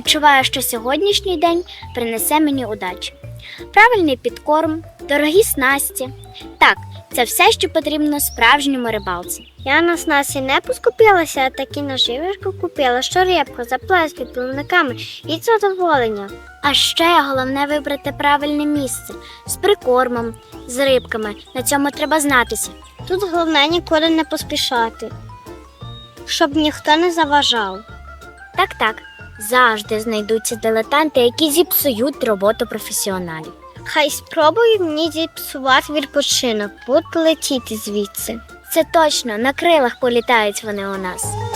Відчуваю, що сьогоднішній день принесе мені удачу. Правильний підкорм, дорогі снасті. Так, це все, що потрібно справжньому рибалці. Я на снасі не поскупилася, а такі наживишку купила, що рибку, заплески, плавниками і задоволення. А ще головне вибрати правильне місце з прикормом, з рибками. На цьому треба знатися. Тут головне нікуди не поспішати, щоб ніхто не заважав. Так, так, завжди знайдуться дилетанти, які зіпсують роботу професіоналів. Хай спробують мені зіпсувати відпочинок, будуть летіти звідси. Це точно, на крилах політають вони у нас.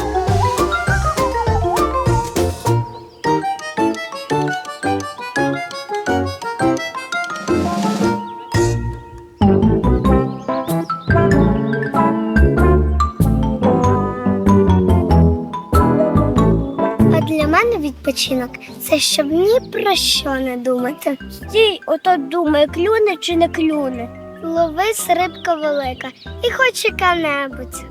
Мене відпочинок це щоб ні про що не думати. Стій, ото думає, клюне чи не клюне. Ловись рибка велика і хоч яка-небудь.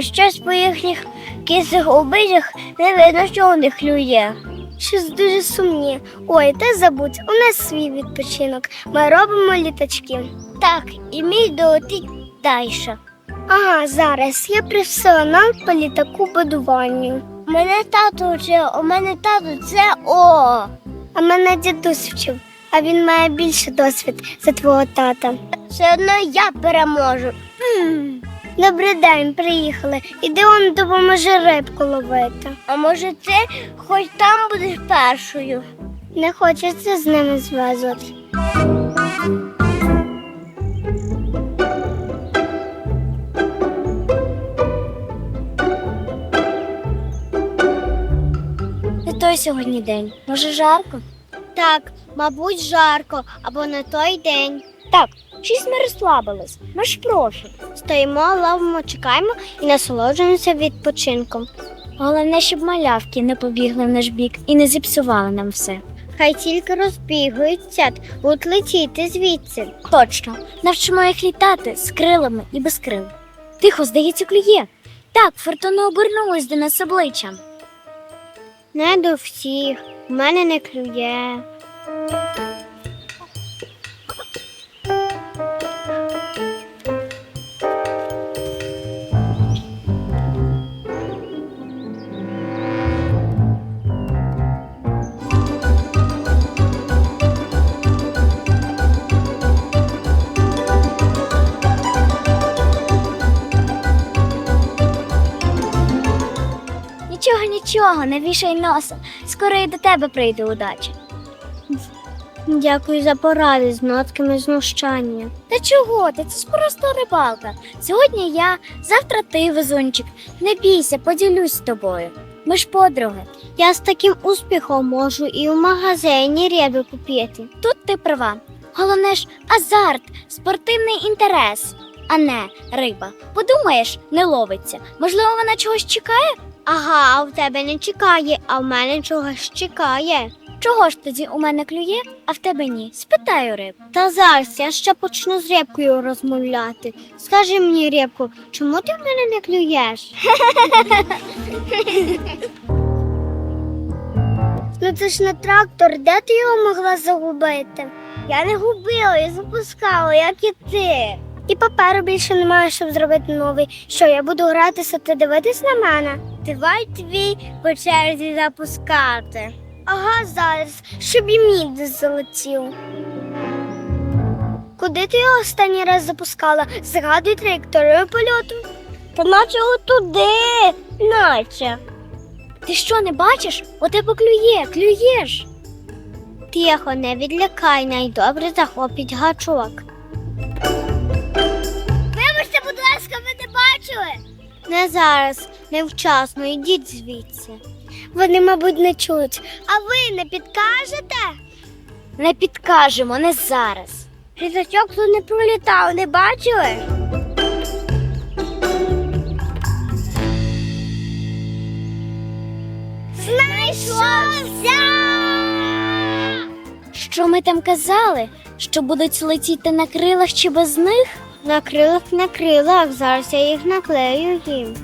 Щось по їхніх кисих обидях не видно, що у них клює. Щось дуже сумні. Ой, та забудь, у нас свій відпочинок. Ми робимо літачки. Так, і мій долетить далі. Ага, зараз я професіонал по літаку будуванню. Мене тато вчив, у мене тато це О. А мене дідусь вчив, а він має більше досвід за твого тата. Все одно я переможу. Добрий день, приїхали. Іди он допоможи рибку ловити. А може ти хоч там будеш першою? Не хочеться з ними зв'язувати. Той сьогодні день. Може, жарко? Так, мабуть, жарко або не той день. Так, щось ми розслабились. Ми ж профі. Стоїмо, ловимо, чекаємо і насолоджуємося відпочинком. Головне, щоб малявки не побігли в наш бік і не зіпсували нам все. Хай тільки розбігаються, будуть летіти звідси. Точно, навчимо їх літати з крилами і без крил. Тихо, здається, клює. Так, фортуна обернулась до нас обличчям. Не до всіх, в мене не клює. Нічого, не вішай носа. Скоро і до тебе прийде удача. Дякую за поради з нотками знущання. Та чого ти? Це ж просто рибалка. Сьогодні я, завтра ти, везунчик. Не бійся, поділюсь з тобою. Ми ж подруги. Я з таким успіхом можу і в магазині риби купити. Тут ти права. Головне ж азарт, спортивний інтерес, а не риба. Подумаєш, не ловиться. Можливо, вона чогось чекає? Ага, а в тебе не чекає, а в мене чогось чекає. Чого ж тоді у мене клює, а в тебе ні? Спитаю риб. Та зараз я ще почну з рибкою розмовляти. Скажи мені, рибку, чому ти в мене не клюєш? ну це ж не трактор, де ти його могла загубити? Я не губила, я запускала, як і ти. І паперу більше немає, щоб зробити новий. Що я буду гратися та дивитись на мене? Давай твій по черзі запускати. Ага, зараз, щоб і десь залетів. Куди ти його останній раз запускала? Згадуй траєкторію польоту. Та наче туди, наче. Ти що, не бачиш? У тебе клює, клюєш. Тихо, не відлякай, найдобре захопить гачок. Не бачили? Не зараз, невчасно, йдіть звідси. Вони, мабуть, не чують. А ви не підкажете? Не підкажемо, не зараз. Літачок тут не пролітав, не бачили? Знайшовся! Що ми там казали? Що будуть летіти на крилах чи без них? На крилах, на крилах, зараз я їх наклею їм.